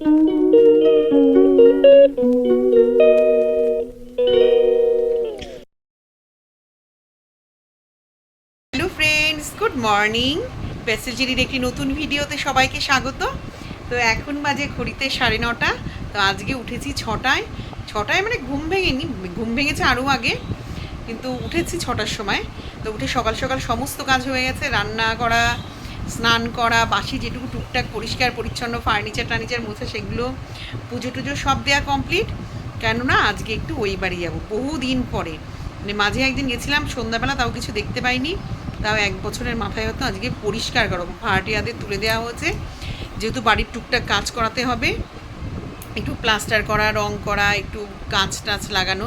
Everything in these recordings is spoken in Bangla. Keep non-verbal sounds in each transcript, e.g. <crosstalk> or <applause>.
হ্যালো ফ্রেন্ডস গুড মর্নিং প্যাসেজিরির একটি নতুন ভিডিওতে সবাইকে স্বাগত। তো এখন বাজে ঘড়িতে সাড়ে নটা। তো আজকে উঠেছি ছটায়। ছটায় মানে ঘুম ভেঙেনি, ঘুম ভেঙেছে আরও আগে, কিন্তু উঠেছি ছটার সময়। তো উঠে সকাল সকাল সমস্ত কাজ হয়ে গেছে, রান্না করা স্নান করা, বাসি যেটুকু টুকটাক পরিষ্কার, পরিচ্ছন্ন ফার্নিচার টার্নিচার মুছে, সেগুলো পুজো টুজো সব দেওয়া কমপ্লিট কেননা আজকে একটু ওই বাড়ি যাব বহুদিন পরে। মানে মাঝে একদিন গেছিলাম, সন্ধ্যাবেলা তাও কিছু দেখতে পাইনি। তাও এক বছরের মাথায় হতো আজকে পরিষ্কার করো ভাড়াটিয়াদের তুলে দেওয়া হয়েছে। যেহেতু বাড়ির টুকটাক কাজ করাতে হবে, একটু প্লাস্টার করা, রং করা, একটু কাঁচ টাচ লাগানো।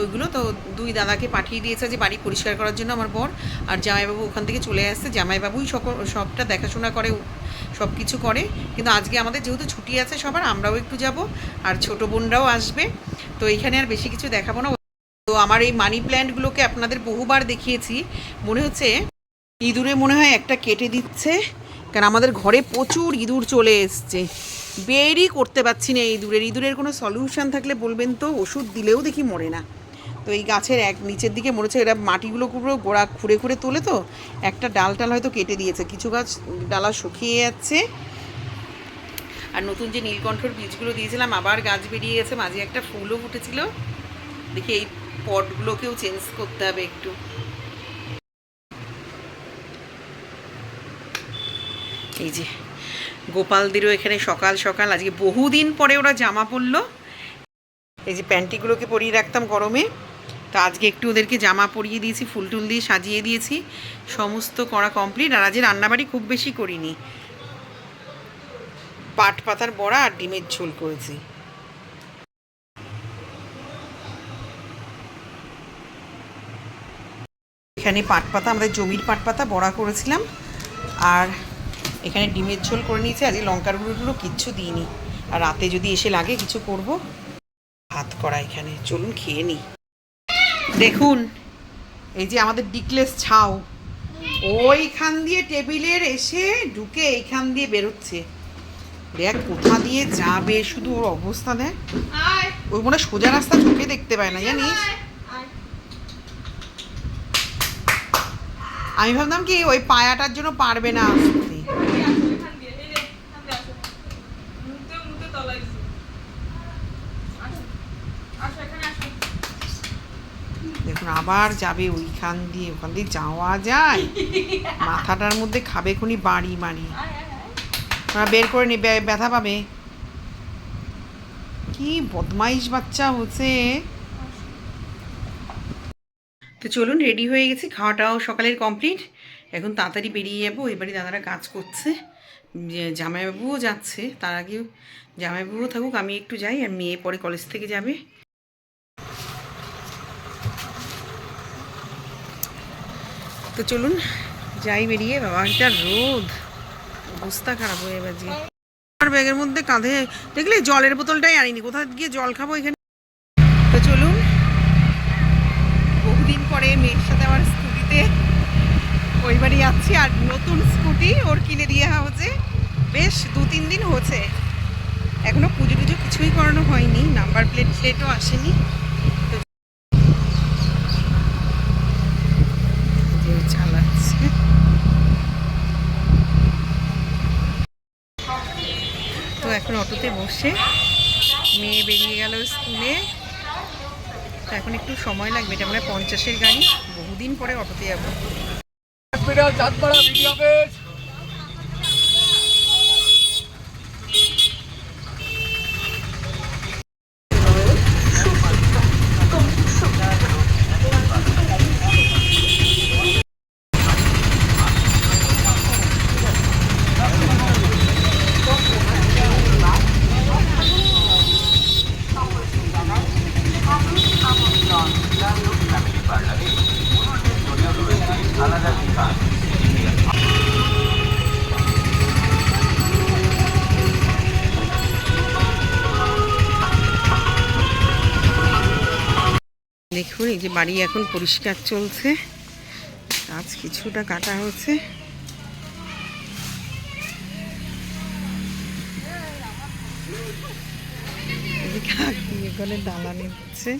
ওইগুলো। তো দুই দাদাকে পাঠিয়ে দিয়েছে যে বাড়ি পরিষ্কার করার জন্য আমার বর। আর জামাইবাবু ওখান থেকে চলে আসছে। জামাইবাবুই সকল সবটা দেখাশোনা করে সব কিছু করে। কিন্তু আজকে আমাদের যেহেতু ছুটি আছে সবার, আমরাও একটু যাব। আর ছোটো বোনরাও আসবে। তো এইখানে আর বেশি কিছু দেখাবো না। তো আমার এই মানি প্ল্যান্টগুলোকে আপনাদের বহুবার দেখিয়েছি। মনে হচ্ছে ইঁদুরে মনে হয় একটা কেটে দিচ্ছে। কারণ আমাদের ঘরে প্রচুর ইঁদুর চলে এসছে। বেরই করতে পারছি না ইঁদুরের। ইঁদুরের কোনো সলিউশন থাকলে বলবেন তো? ওষুধ দিলেও দেখি মরে না। তো এই গাছের এক নিচের দিকে মনে হচ্ছে এরা মাটিগুলো পুরো গোড়া খুঁড়ে খুঁড়ে তোলে তো, একটা ডাল টাল হয়তো কেটে দিয়েছে। কিছু গাছ ডালা শুকিয়ে যাচ্ছে। আর নতুন যে নীলকণ্ঠর বীজগুলো দিয়েছিলাম, আবার গাছ বেরিয়ে গেছে, মাঝে একটা ফুলও ফুটেছিল। দেখি এই পটগুলোকেও চেঞ্জ করতে হবে একটু। এই যে গোপালদেরও এখানে সকাল সকাল, আজকে বহুদিন পরে ওরা জামা পরলো। এই যে প্যান্টিগুলোকে পরিয়ে রাখতাম গরমে। তো আজকে একটু ওদেরকে জামা পরিয়ে দিয়েছি, ফুল টুল দিয়ে সাজিয়ে দিয়েছি, সমস্ত করা কমপ্লিট আর আজকে রান্নাবাড়ি খুব বেশি করিনি। পাট পাতার বড়া আর ডিমের ঝোল করেছি। এখানে পাট পাতা, আমাদের জমির পাট পাতা বড়া করেছিলাম, আর এখানে ডিমের ঝোল করে নিয়েছি, আজকে লঙ্কার গুঁড়ো টুড়ো কিচ্ছু দিইনি। আর রাতে যদি এসে লাগে কিছু করব। ভাত করা এখানে, চলুন খেয়ে নিই। দেখুন এই যে আমাদের ডিকলেস ছাও ওইখান দিয়ে টেবিলের এসে ঢুকে এইখান দিয়ে বেরোচ্ছে। দেখ কোথা দিয়ে যাবে শুধু ওর অবস্থা দেখ। ওই মনে সোজা রাস্তা চোখে দেখতে পায় না জানিস? আমি ভাবলাম কি ওই পায়াটার জন্য পারবে না। আসতে দেখুন আবার যাবে ওইখান দিয়ে ওখান দিয়ে যাওয়া যায়। <laughs> মাথাটার মধ্যে খাবে খুনি বাড়ি ওরা বের করে নি ব্যথা পাবে। কি বদমাইশ বাচ্চা হচ্ছে। তো চলুন রেডি হয়ে গেছি খাওয়াটাও সকালের কমপ্লিট এখন তাড়াতাড়ি বেরিয়ে যাব এবারে দাদারা কাজ করছে। জামাইবাবুও যাচ্ছে তার আগে জামাইবাবুও থাকুক আমি একটু যাই আর মেয়ে পরে কলেজ থেকে যাবে। তো চলুন। যাই বেরিয়ে, বাবা, এটা রোদ। অবস্থা খারাপ হয়ে বাজে আমার ব্যাগের মধ্যে কাঁধে, দেখলে, জলের বোতলটাই আনিনি। কোথাও গিয়ে জল খাব এখানে? তো চলুন। বহুদিন পরে মেয়ের সাথে আমার স্কুটিতে ওই বাড়ি যাচ্ছি, আর নতুন স্কুটি ওর কিনে দিয়ে হচ্ছে। বেশ দু তিন দিন হচ্ছে। এখনও পুজো টুজো কিছুই করানো হয়নি। নাম্বার প্লেট প্লেটও আসেনি তো যে চালাচ্ছে তো অটোতে বসে মেয়ে বেরিয়ে গেল স্কুলে। তো এখন একটু সময় লাগবে, এটা মানে পঞ্চাশের গাড়ি। বহুদিন পরে অটোতে যাব। এই যে বাড়ি এখন পরিষ্কার চলছে। গাছ কিছুটা কাটা হচ্ছে। দালানি দিচ্ছে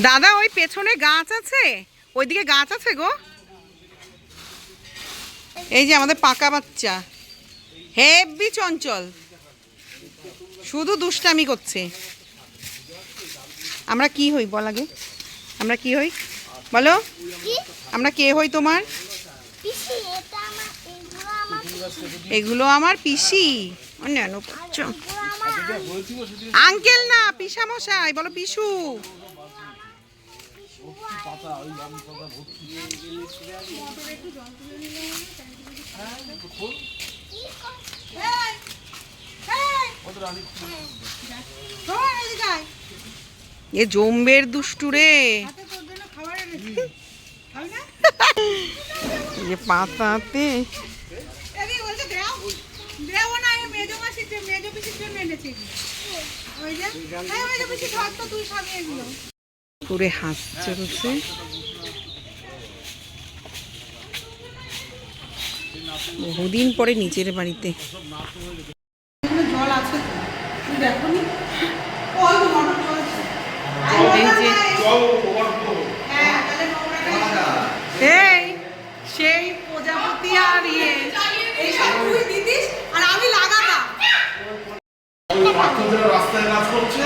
দাদা ওই পেছনে গাছ আছে? ওইদিকে গাছ আছে গো। এই যে আমাদের পাকা বাচ্চা। হেভি চঞ্চল। শুধু দুষ্টামি করছে। আমরা কি হই বল আগে। আমরা কি হই? বলো। আমরা কে হই তোমার? এগুলো আমার পিসি। এটা আমার এগুলো আমার এগুলো আমার পিসি। না পিসা মশাই বলো পিসু এ জম্বের দুষ্টু রে। এই যে পাতাতে করে হাঁস চলছে বহুদিন পরে নিজের বাড়িতে। জল আছে দেখো এই যে এই সেই প্রজাপতি আর ইয়ে এইসব তুই দিদিস আর আমি লাগাতাম রাস্তায় কাজ করছে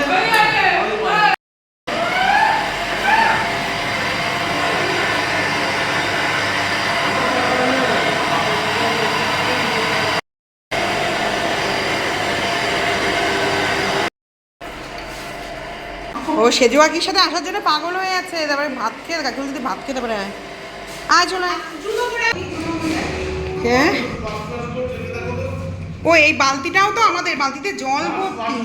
ও সেজু আকির সাথে আসার জন্য পাগল হয়ে আছে তারপরে ভাত খেয়ে কাকিমা যদি ভাত খেতে পারে আয়। আয় চলে। হ্যাঁ ও, এই বালতিটাও তো আমাদের, বালতিতে জল ভর্তি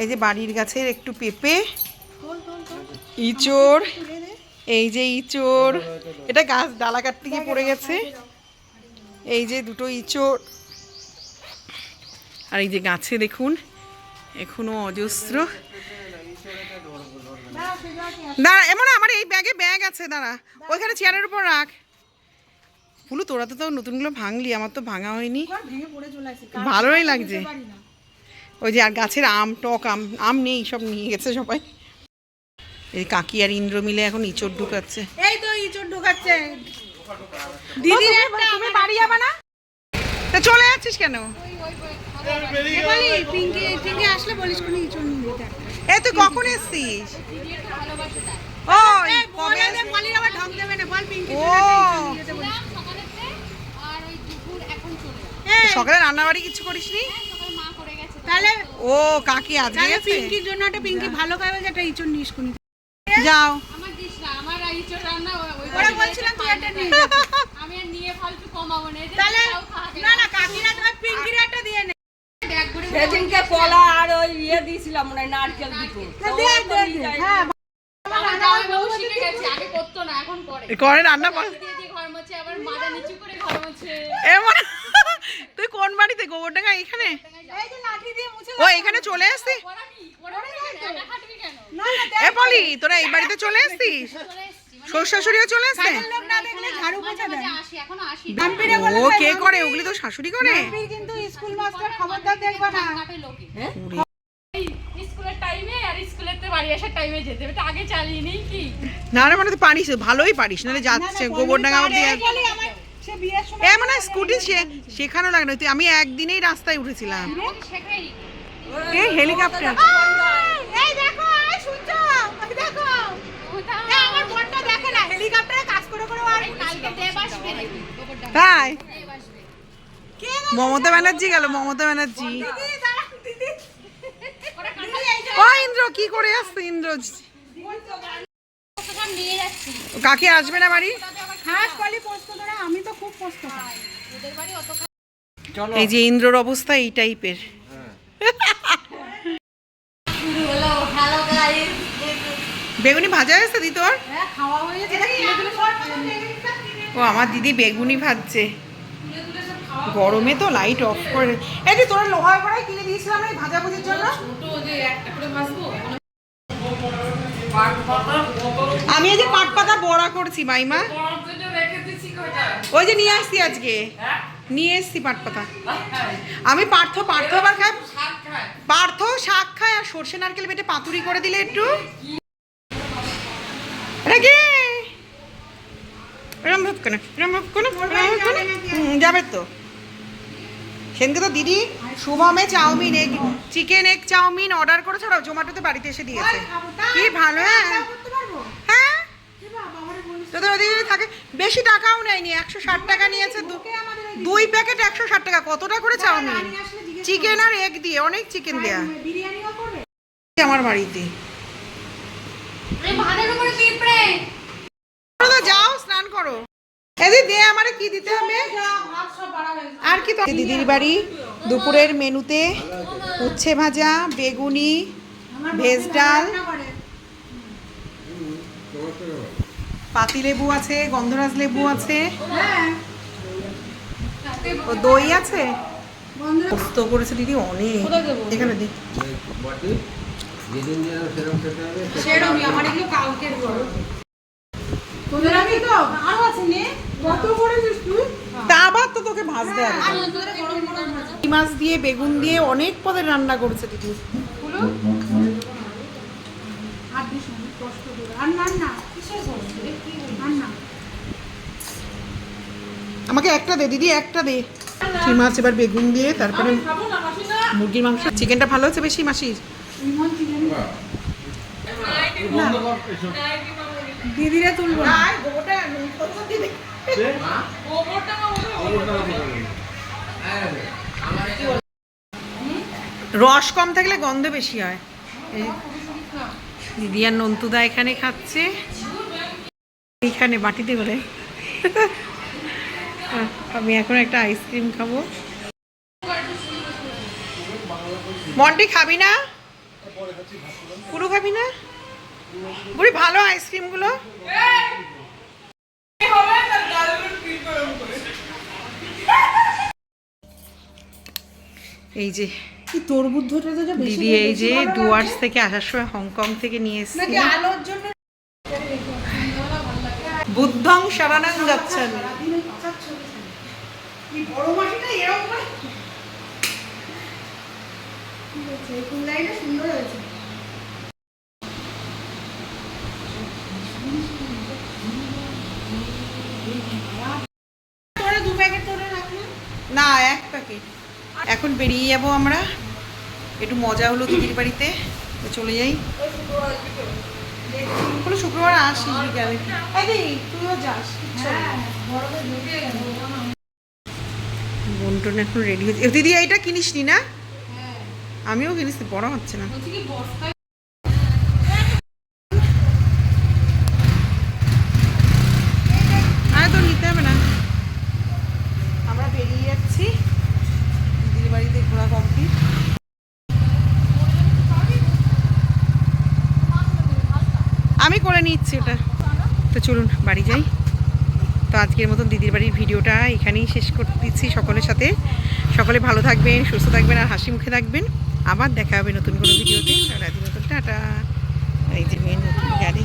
এই যে বাড়ির গাছের একটু পেঁপে ইচোর এই যে ইচোর এটা গাছ ডালা কাটতে গিয়ে পড়ে গেছে। এই যে দুটো ইচোর আর এই যে গাছে দেখুন, এখনও অজস্র। দাঁড়া, এমন আমার এই ব্যাগে ব্যাগ আছে, দাঁড়া। ওইখানে চেয়ারের উপর রাখ। ফুলু, তোরা তো নতুনগুলো ভাঙলি, আমার তো ভাঙা হয়নি। ভালোই লাগছে। ওই যে আর গাছের আম, টক আম আম নেই, সব নিয়ে গেছে সবাই। এই কাকি আর ইন্দ্র মিলে এখন ইঁচড় ঢুকাচ্ছে। এই তো ইঁচড় ঢুকাচ্ছে। দিদি তুমি বাড়ি যাবে না? তা চলে যাচ্ছিস কেন? বলি পিঙ্কি পিঙ্কি আসলে বলিস কোনো ইঁচড় নিয়ে যেতে। এ তুই কখন এসছিস? ও এই কবে বলে দে আবার ঢং দেবে না বল পিঙ্কি ও। যেতে বলিস। আর ওই দুপুর এখন চলে যাবে। এই, সকালে রান্নাবাড়ি কিছু করিসনি? সকালে মা করে গেছে। তাহলে ও কাকি আজকে পিঙ্কির জন্য একটা পিঙ্কি ভালো খাবে যে একটা ইঁচড় নিস কোনি যাও। আমার দিস না আমার ইঁচড় রান্না ওরা বলছিলাম তুই একটা নিয়ে আমি আর নিয়ে ফালতু কমাবো না তাহলে না না কাকিরা তোমার পিঙ্কির একটা দিয়ে নে। সেদিনকে কলা আর ওই ইয়ে দিয়েছিলাম মনে হয় নারকেল দুটো। হ্যাঁ আমার জামাই বাবু শিখে গেছে আগে করতো না এখন করে। রান্না তুই কোন বাড়িতে? গোবরডাঙ্গা এখানে? এই যে লাঠি দিয়ে মুছে ও এখানে চলে আসছিস না না এ বলি। তোরা এই বাড়িতে চলে মানে শ্বশুর শাশুড়িও চলে আসছে না বলে ও কে করে? ওগুলি তো শাশুড়ি করে। বাম্পির কিন্তু স্কুল মাস্টার খবরদার দেখবা না। না না মানে পারিস ভালোই পারিস। নাহলে যাচ্ছে অব্দি সময় এ মানে স্কুটি শেখানো লাগে না। তুই আমি একদিনেই রাস্তায় উঠেছিলাম। শেখাই। হেলিকপ্টার এই দেখো দেখো। আমার বোনটা দেখে না হেলিকপ্টারে কাজ করে করে আর কালকে দেব আসবে তাই? দেব আসবে কে মমতা ব্যানার্জি গেল মমতা ব্যানার্জি। ও ইন্দ্র কি করে আসছে ইন্দ্র? কাকে আসবে না বাড়ি? আমি তো খুব এই যে ইন্দ্রর অবস্থা এই টাইপের বেগুনি ভাজা হয়েছে দি তোর? হ্যাঁ হয়ে। ও আমার দিদি বেগুনি ভাজছে। গরমে তো লাইট অফ করে। এই যে তোরা লোহার কড়াই কিনে দিয়েছিলাম না ভাজা ভুজির জন্য। আমি এই যে পাট পাতা বড়া করছি মাইমা। ওই যে নিয়ে আসছি আজকে। নিয়ে এসছি পাট পাতা। আমি পার্থ পার্থ আবার খাই পার্থ শাক খায় আর সর্ষে নারকেল বেটে পাতুরি করে দিলে একটু। এটা এরম ভাব কেন? এরম ভাব কেন? এরম ভাব কেন? হুম, যাবে তো। সেদিনকে তো দিদি শুভমে chow mein egg chicken egg chow mein order করেছে ওরা জোম্যাটোতে বাড়িতে এসে দিয়েছে। কি ভালো হ্যাঁ? হ্যাঁ। তোদের ওদিকে থাকে বেশি টাকাও নেয়নি একশো ষাট টাকা নিয়েছে দুই প্যাকেট একশো ষাট টাকা কতটা করে চাউমিন? চিকেন আর এগ দিয়ে অনেক চিকেন দেয়া? আমার বাড়িতে ভাতের উপরে পিঁপড়ে তোমরা তো যাও স্নান করো। এদি দে আমারে কি দিতে হবে। আর কি তো দিদির বাড়ি দুপুরের মেনুতে উচ্ছে ভাজা বেগুনি ভেজ ডাল। পাতিলেবু আছে গন্ধরাজ লেবু আছে। হ্যাঁ, ও দই আছে? পোস্ত করেছে দিদি অনেক। এখানে দি বটে যেদিন যেরকম সেরকম খেতে হবে সেরমই, আমার এগুলো কালকের বড়। তোদের আমি তো? আরও আছে নে। কত করেছিস তুই? তা আবার তো তোকে ভাজতে হবে। চিংড়ি মাছ দিয়ে বেগুন দিয়ে অনেক পদের রান্না করেছে দিদি। আমাকে একটা দে দিদি একটা দে। মাছ এবার বেগুন দিয়ে তারপরে মুরগির মাংস। চিকেনটা ভালো হচ্ছে বেশি মাসির? দিদিরা তুলবো না। রস কম থাকলে গন্ধ বেশি হয়। দিদি আর নন্তুদা এখানে খাচ্ছে। এইখানে বাটিতে করে। আমি এখন একটা আইসক্রিম খাব। মন্টি খাবি না? পুরো খাবি না? বুড়ি ভালো আইসক্রিমগুলো? এই যে দিদি এই যে ডুয়ার্স থেকে? আসার সময় হংকং থেকে নিয়ে এসেছি। বুদ্ধং শরণং গচ্ছামি বড় মাসিটা এরকম? ঠিক আছে এই সুন্দর হয়েছে না এক প্যাকেট এখন বেরিয়ে যাব আমরা। একটু মজা হলো দিদির বাড়িতে। চলে যাই। কোনো শুক্রবার আসিস বিকালে এই তুইও যাস। গেল। বন্টন এখন রেডি হচ্ছে এ, দিদি এইটা কিনিস নি না? আমিও কিনেছি বড় হচ্ছে না। আর তো নিতে হবে না। আমরা বেরিয়ে যাচ্ছি। দিদির বাড়িতে ঘোরা কমপ্লিট আমি করে নিচ্ছি ওটা। তো চলুন বাড়ি যাই। তো আজকের মতন দিদির বাড়ির ভিডিওটা এখানেই শেষ করে দিচ্ছি সকলের সাথে। সকলে ভালো থাকবেন সুস্থ থাকবেন আর হাসি মুখে থাকবেন। আবার দেখা হবে নতুন কোনো ভিডিওতে। আর নতুন টাটা। এই যে মেন নতুন গাড়ি।